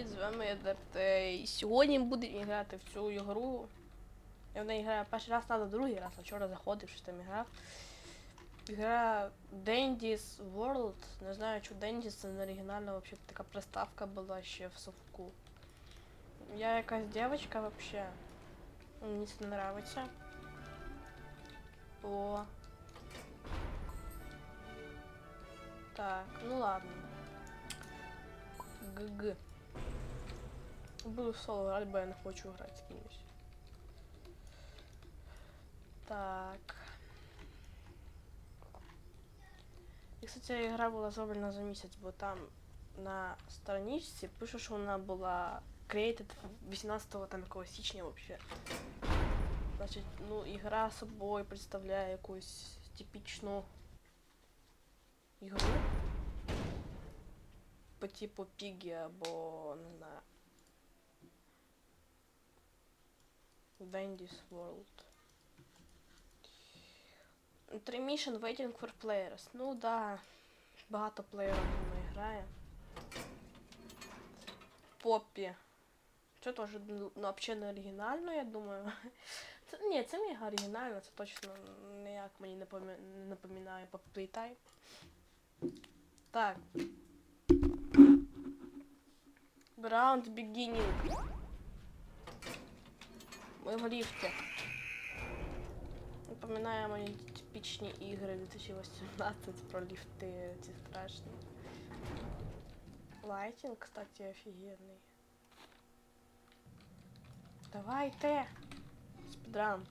привіт, з вами Едерт. Е, і будемо грати в цю ігру. Я в неї граю перший раз, треба другий раз, а вчора заходив, щось там грав. Гра Dandy's World. Не знаю, чи Dandy's це не оригінальна, вообще така приставка була ще в совку. Я якась девочка вообще. Мені це не нравиться. О. Так, ну ладно. ГГ. Буду соло грати, бо я не хочу грати з кимось. Так. І, кстати, ігра була зроблена за місяць, бо там на страничці пише, що вона була created 18 там якогось січня вообще. Значить, ну, ігра собою представляє якусь типічну ігру по типу Пігі або не знаю. Dandy's World. Intermission Waiting for Players. Ну да, багато плеєрів не грає. Поппі. Це теж ну, взагалі не оригінально, я думаю. Це, ні, це мега оригінально, це точно ніяк мені не помі- не напоминає Poppy Playtime. Так. Ground Beginning. Ми в ліфті. Напоминає мені типічні ігри 2018 про ліфти ці страшні. Лайтинг, кстати, офігенний. Давайте! Спідран.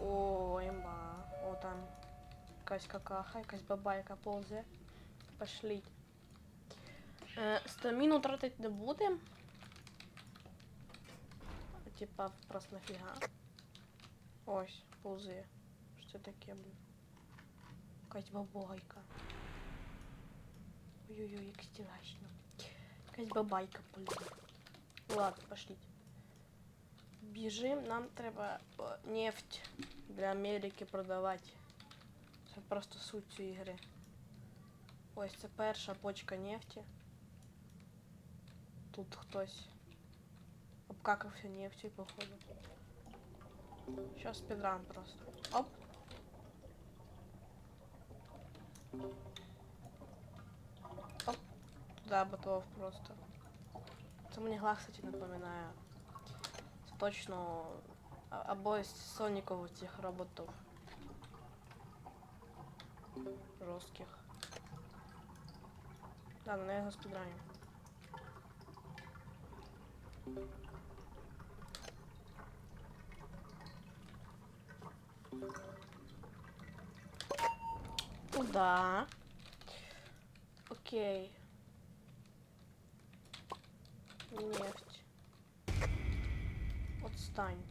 О, імба. О, там якась какаха, якась бабайка повзе. Пошліть. Е, стаміну тратить не будемо. Типа, просто нафіга. Ось, повзи. Що це таке, блін? Якась бабайка. Ой-ой-ой, як стілачно. Якась бабайка, блін. Ладно, пошліть. Біжим, нам треба о, нефть для Америки продавати. Це просто суть цієї ігри. Ось це перша почка нефті. Тут хтось обкакався нефті, походу. Сейчас спидран просто. Оп. Оп. Да, готов просто. Це мені гла, кстати, напоминає. Це точно а- або із Соніков цих роботів. Жорстких. Да, ну я його спідраню. Туда. Окей. Нефть. Отстань.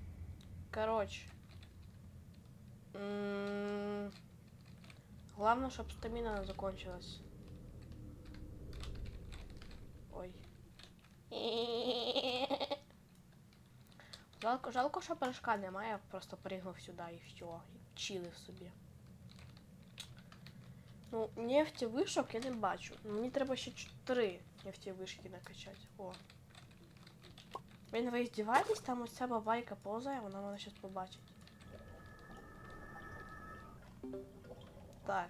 Короче. М, Главное, чтобы стамина закончилась. Ой. Жалко, жалко, що порошка немає, просто пригнув сюди і все. Чилив собі. Ну, нефті вишок я не бачу. Ну, Мені треба ще 4 нефті вишки накачати. О. Блін, ви здіваєтесь, там ось бабайка повзає, вона мене щас побачить. Так.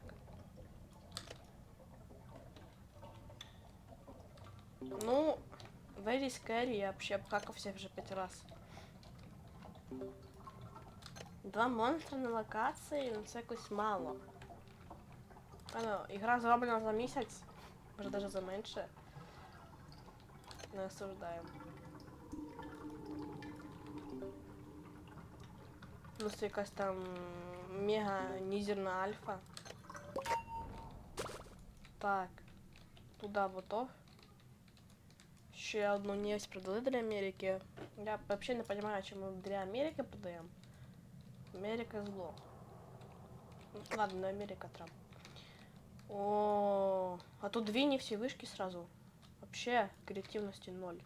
Ну, very scary, я вообще обкакався вже 5 раз. Два монстри на локації, ну це якось мало. Ладно, ігра зроблена за місяць, може навіть за менше. Не осуждаємо. Ну, це якась там мега нізерна альфа. Так. Туда готов. Ще одну нефть продали для Америки. Я вообще не понимаю, чому для Америки продаємо. Америка зло. Ну, Ладно, не Америка Трамп. О, а тут две нефти вышки сразу. Вообще креативности ноль.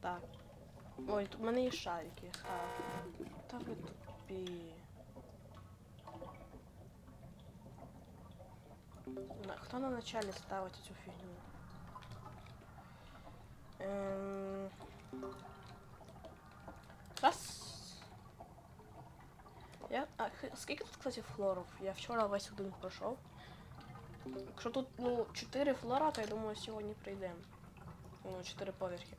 Так. Ой, тут у мене є шарики. А, та ви тупі. На- Хто на началі ставить цю фігню? Ем... Раз. Я... А, х- скільки тут, кстати, флорів? Я вчора весь один пройшов. Якщо тут, ну, 4 флора, то я думаю, сьогодні прийдемо. Ну, 4 поверхи.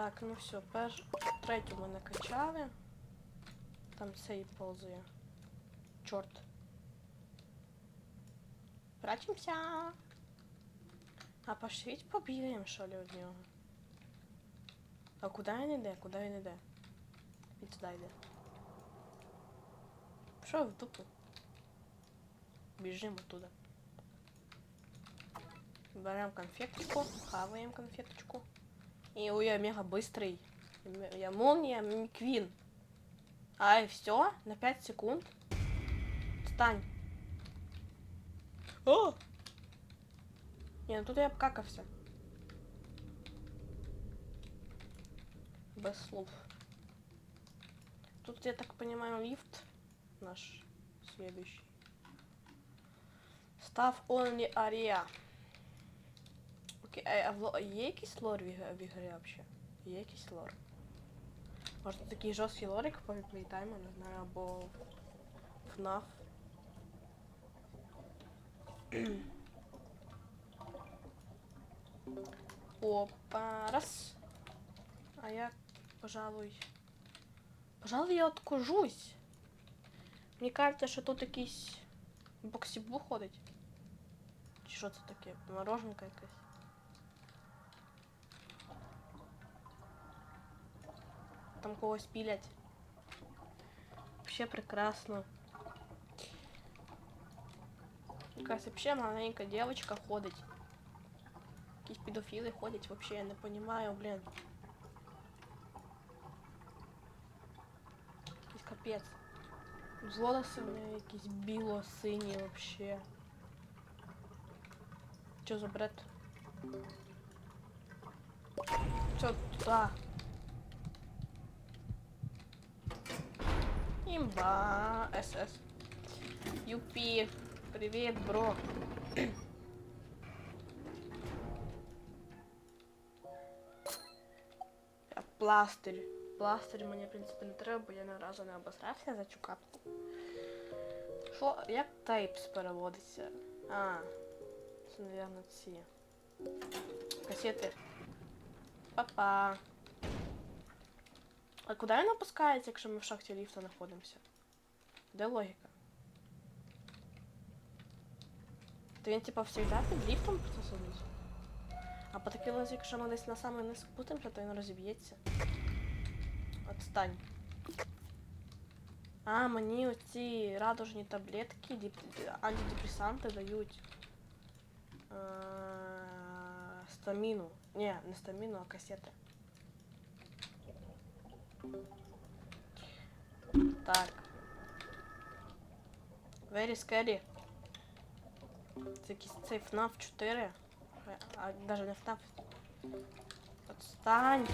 Так, ну все, перш... третю ми накачали. Там цей повзає. Чорт. Прячемся. А пошліть побігаємо, що ли, від нього. А куди він іде? Куди він іде? Він туди йде. Що в дупу? Біжимо туди. Беремо конфеточку, хаваємо конфеточку. И ой, я мега быстрый. Я молния Миквин. Ай, все, на 5 секунд. Встань. О! Не, ну тут я обкакався. Без слов. Тут, я так понимаю, лифт наш следующий. Став only area. Окей, а, в ло- є якийсь лор в, іг- в ігрі взагалі? Є якийсь лор? Може такий жорсткий лорик Playtime, не знаю, або FNAF. Опа, раз. А я, пожалуй... Пожалуй, я откажусь. Мені кажеться, що тут якийсь боксібу ходить. Чи що це таке? Мороженка якась. Там когось пілять. Вообще прекрасно. Якась вообще маленька девочка ходить. Якісь педофіли ходять, вообще я не понимаю, блін. Якийсь капець. З волоси в неї якісь біло-сині вообще. Що за бред? Що туди? Имба, СС. Юпи, привет, бро. Пластир. Пластир мені, в принципі, не треба, я ні разу не обосрався за цю. Що, як тайпс переводиться? А, це, мабуть, ці. Касети. Папа. А куди він опускається, якщо ми в шахті ліфта знаходимося? Де логіка? То він типа завжди під ліфтом просто? А по такій лозі, якщо ми десь на самий низ спустимося, то він розіб'ється. Отстань. А, мені оці радужні таблетки, антидепресанти дають. Е, Стаміну. Ні, не стаміну, а касети. Так. Very scary. Це якийсь цей FNAF 4. А навіть не FNAF. Отстань.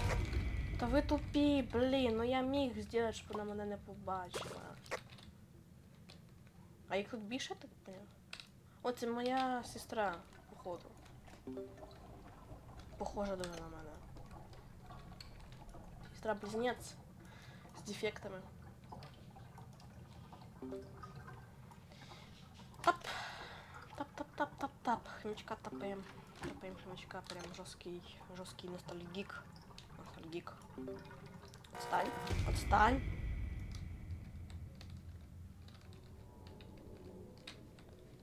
Та ви тупі, блін, ну я міг зробити, щоб вона мене не побачила. А їх тут більше, так поняв? О, це моя сестра, походу. Похожа дуже на мене. Сестра близнець з дефектами. Тап. Тап, тап, тап, тап, тап. Хомячка тапаем. Тапаем хомячка, прям жесткий, жесткий ностальгик. Ностальгик. Отстань, отстань.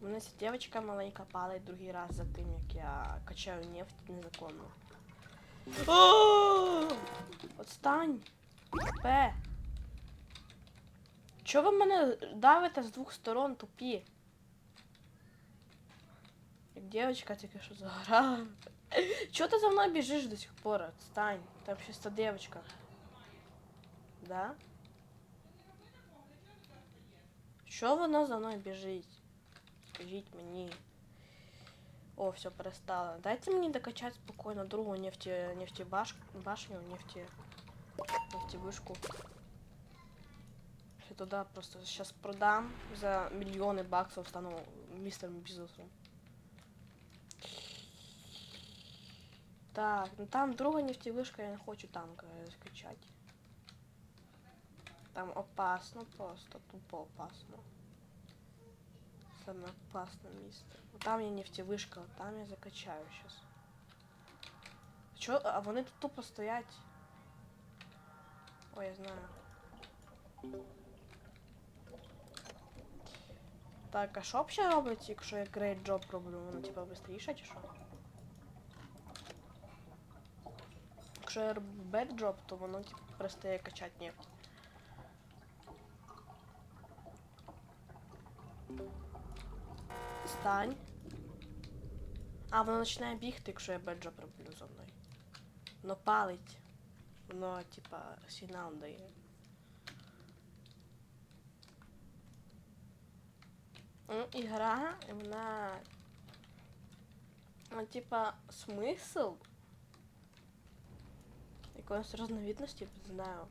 У ця дівчинка маленька палить другий раз за тим, як я качаю нефть незаконно. Отстань! П. Чого ви мене давите з двох сторон тупі? Як дівчинка тільки що заграла. Чого ти за мною біжиш до сих пор? Отстань. Там щось та дівчинка. Да? Що вона за мною біжить? Скажіть мені. О, все, перестало. Дайте мені докачати спокійно другу нефті, нефтебаш, башню, нефті... нефтевышку. Я туда просто сейчас продам за миллионы баксов, стану мистером бизнесом. Так, ну там друга нефтевышка, я не хочу там э, скачать. Там опасно просто, тупо опасно. Самое опасное место. Вот там я нефтевышка, вот там я закачаю сейчас. Чо? А вони тут тупо стоять. Ой, я знаю. Так, а що взагалі робить, якщо я Great Job роблю? Воно типа швидше чи що? Якщо я Bad Job, то воно типа перестає качати нефть. Стань. А, воно починає бігти, якщо я Job роблю зо мною. Воно палить. Воно, типа, сигнал дає. Ну, ігра, вона. Ну, типа, смисл якоїсь розновидності, не знаю.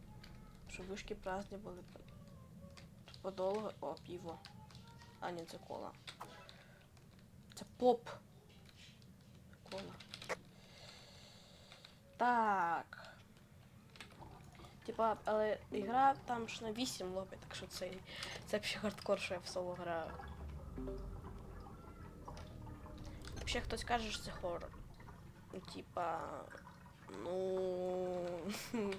Що вишки праздні були подолго. О, пиво. А, ні, це кола. Поп. Кола. Так. Типа, але ігра там ж на 8 лобить, так що це, це взагалі хардкор, що я в соло граю. Ще хтось каже, що це хоррор. Ну, типа. Ну.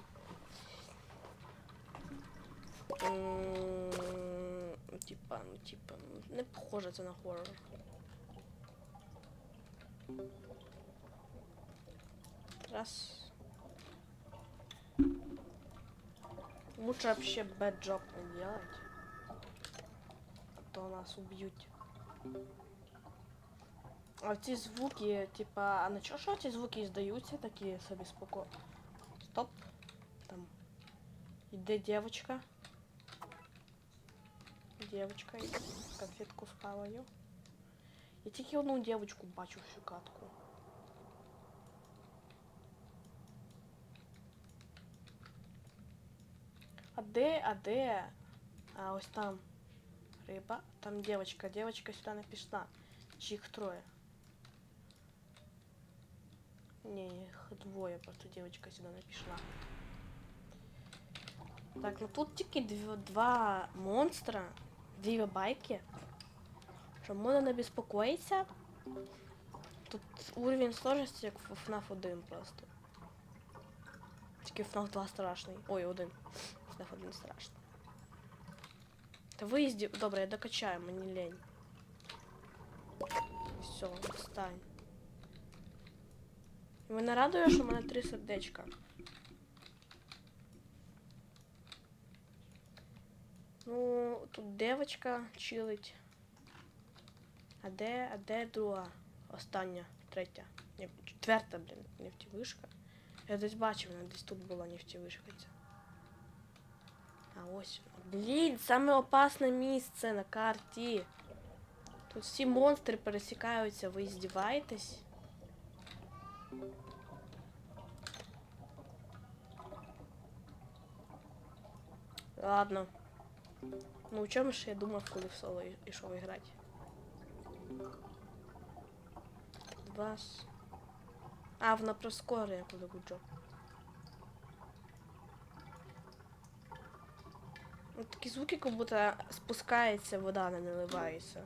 Типа, ну типа, ну, не похоже це на хоррор. Раз. Лучше вообще job не делать. А то нас убьют. А ці звуки, типа, а на чого що ці звуки здаються такі собі споко. Стоп. Там. Іде. Дівчинка йде. Конфетку схаваю. Я тільки одну дівчинку бачу всю катку. А де, а де? А ось там риба. Там дівчинка. Дівчинка сюди не пішла. Чи їх троє? Не, их двоє, просто девочка сюди не пішла. Так, ну тут тільки дв- два монстра, дві байки. Що можна не безпокоїтися. Тут уровень сложності як в FNAF 1 просто. Тільки FNAF 2 страшний. Ой, один. FNAF 1 страшний. Та виїзді. Добре, я докачаю, мені лень. Все, встань. І мене радує, що в мене три сердечка. Ну, тут девочка чилить. А де, а де друга? Остання, третя. Ні, четверта, блін, нефтівишка. Я десь бачив, вона десь тут була нефтівишка ця. А ось. Блін, саме опасне місце на карті. Тут всі монстри пересікаються, ви здіваєтесь? Ладно. Ну, у чому ж я думав, коли в соло і- ішов грати? Два. с- А, вона проскорює, коли буджу. Ну, такі звуки, як будто спускається вода, не наливається.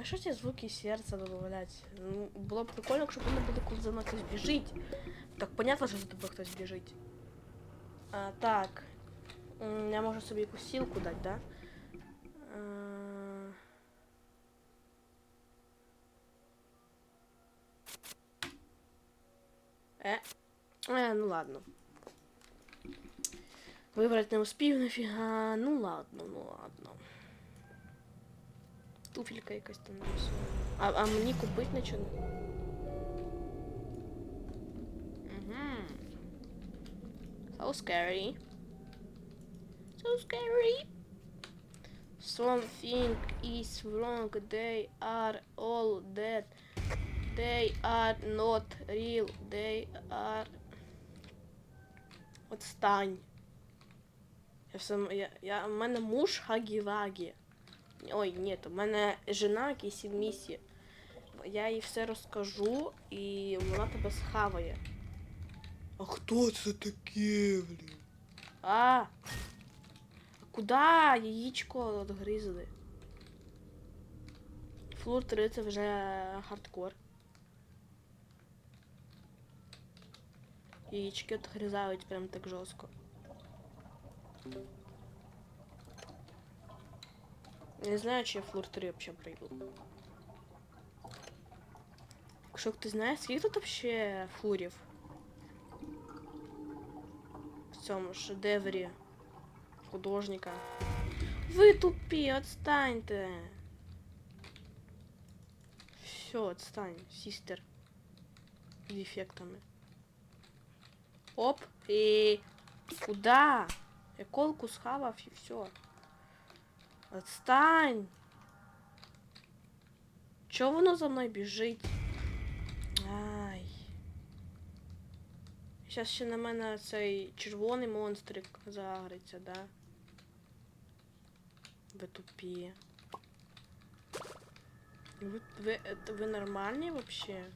А що ці звуки серця додавлять? Ну, було б прикольно, якщо б воно буде, коли за мною хтось біжить. Так понятно, що за тобою хтось біжить. А, так. Я можу собі якусь сілку дати, да? А... Е. Е, ну ладно. Вибрати не успів нафіга. Ну ладно, ну ладно. Туфелька якась там. А, а мені купить нічого? Угу. So scary. So scary. Something is wrong. They are all dead. They are not real. They are... Отстань. Я я, я, у мене муж Хагі-Вагі. Ой, ні, у мене жена Кісі Місі. Я їй все розкажу, і вона тебе схаває. А хто це таке, блін? А! Куда яєчко відгризли? Флур 3 це вже хардкор. Яєчки відгризають прям так жорстко. Не знаю, чи я флур 3 взагалі пройду. Якщо ти знаєш, скільки тут взагалі флурів? В цьому шедеврі художника. Ви тупі, отстаньте. Все, отстань, сістер. Дефектами. Оп, і куда? Я колку схавав і все. Отстань. Чого воно за мною біжить? Ай. Зараз ще на мене цей червоний монстрик загриться, да? Ви тупі. Ви, ви, ви нормальні вообще?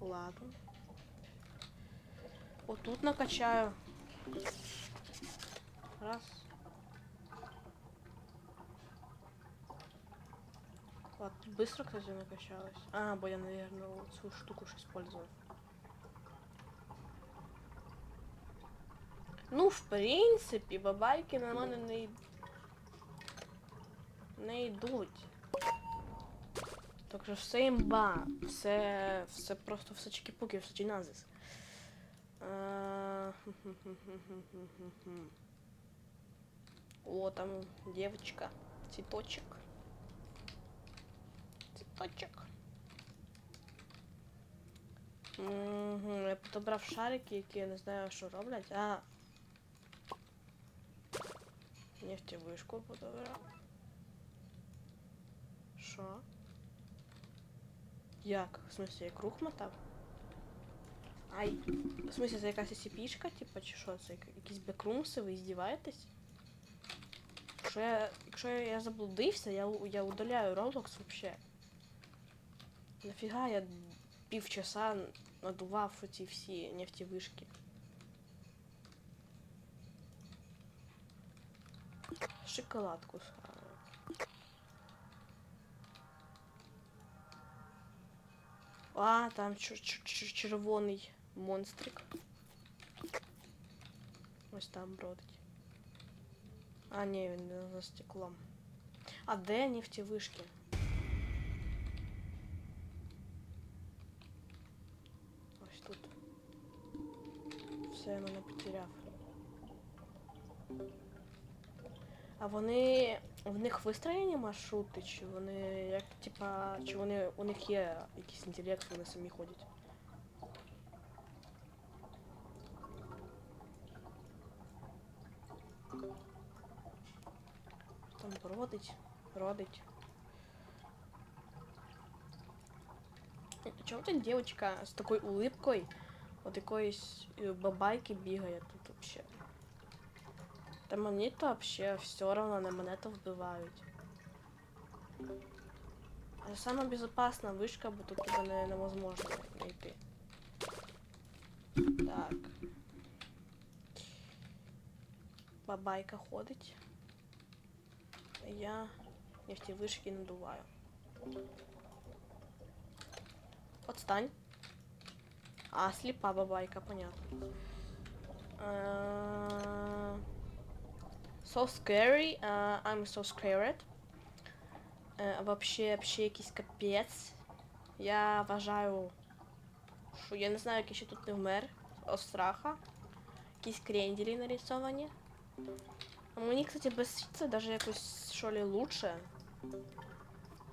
Ладно. Вот тут накачаю. Раз. Ладно, быстро, кстати, накачалось. А, бо я, наверное, свою штуку ж использовал. Ну, в принципі, бабайки на мене не, й- не йдуть. Так що все імба. Все, все просто все чики-пуки, все чиназис. О, там девочка. Цветочек. Цветочек. Мгм, Я подобрав шарики, які я не знаю, що роблять. А. Нефтевишку подобрав. Що? Як? В смысле, я круг мотав? Ай, в смысле, це якась SCP-шка, типа, чи що? Це якісь бекрумси, ви здіваєтесь? Якщо я, якщо я заблудився, я, я удаляю Roblox вообще. Нафіга я півчаса надував оці всі нефтевишки? Шоколадку. А, там чер- чер- чер- червоний монстрик. Ось там бродить. А, не за стеклом. А де нефтевишки? Ось тут. Все, я мене потеряв. А вони. В них вистроєні маршрути, чи вони як типа. Чи вони у них є якийсь інтелект, вони самі ходять? Там бродить. Э, Чому тут девочка з такою улыбкою от якоїсь е, бабайки бігає тут вообще? Та мені то вообще все равно на мене то вбивають. А сама безопасна вишка, бо тут тебе не, невозможно знайти. Так. Бабайка ходить. А Я нефтевишки надуваю. Отстань. А, слепа бабайка, понятно. Uh, so scary. Uh, I'm so scared. Е, вообще, вообще якийсь капець. Я вважаю, що я не знаю, як я ще тут не вмер від страха. Якісь кренделі нарисовані. А мені, кстати, без світла даже якось що ли лучше.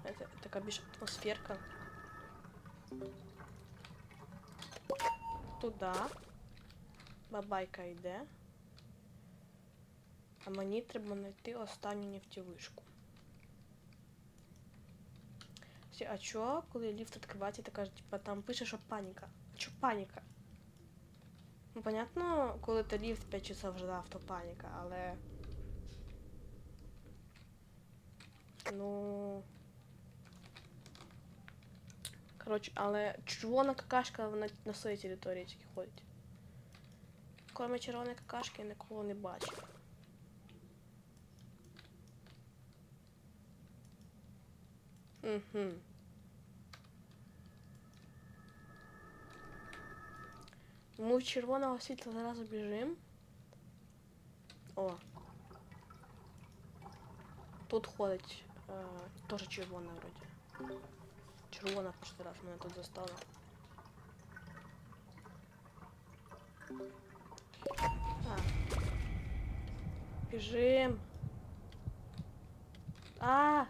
Это, така більш атмосферка. Туда. Бабайка йде. А мені треба знайти останню нефтєвишку. Кстати, А чо, коли ліфт відкривається, ти кажеш, типа там пише, що паніка. А чо паніка? Ну, понятно, коли ти ліфт 5 часов ждав, то паніка, але. Ну. Коротше, але червона какашка на, на своїй території тільки ходить. Кроме червоної какашки я нікого не бачив. Угу. Ми в червоного світла зразу біжимо. О. Тут ходить е, теж червона вроді. Червона перший раз мене тут застала. А. Біжим. А!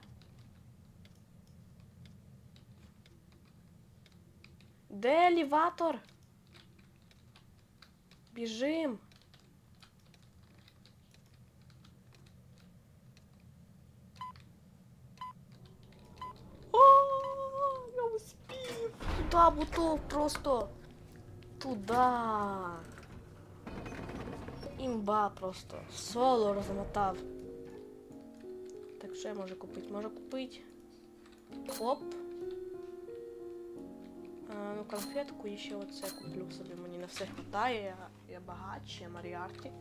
Де елеватор? Біжим. О, я успів. Туда бутов просто. Туда. Імба просто. Соло розмотав. Так що я можу купити? Можу купити. Хоп. А, ну, конфетку і ще оце куплю собі. Мені на все хватає. Я, я багач, я Маріарті.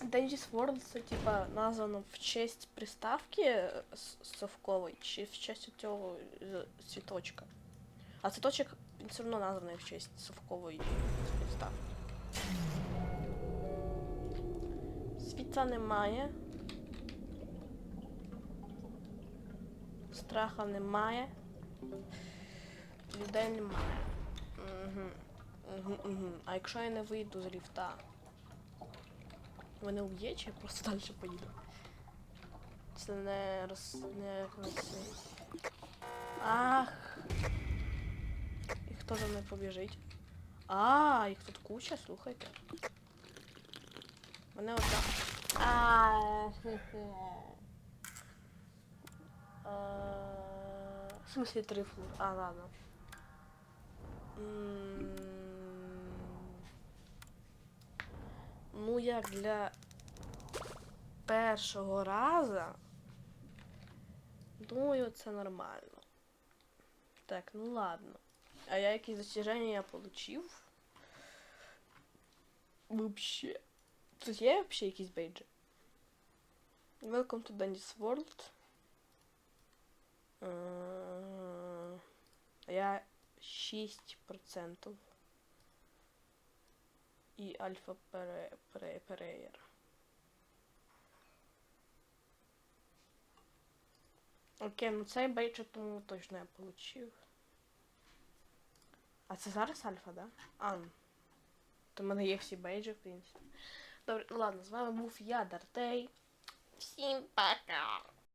Dangerous World це типа названо в честь приставки е, совкової чи в честь цього е, цвіточка. А цвіточок все одно названий в честь совкової приставки. Світла немає. Страха немає. Людей немає. Угу. Угу, угу. А якщо я не вийду з ліфта? Мене вб'є, чи я просто далі поїду? Це не роз... не Ах! І хто за мною побіжить? А, їх тут куча, слухайте. Одна. А. А, В смысле три флур? А, ладно. Ну, як для першого разу. Думаю, це нормально. Так, ну ладно. А я якісь достиження я получив? Вообще. Тут є вообще якісь бейджі? Welcome to Dandy's World. Е, Я 6%. І альфа переєр. Окей, ну цей бейдж тому точно я получив. А це зараз альфа, да? А. ну. То в мене є всі бейджі, в принципі. Добре, ладно, з вами був я, Дартей. Всім пока!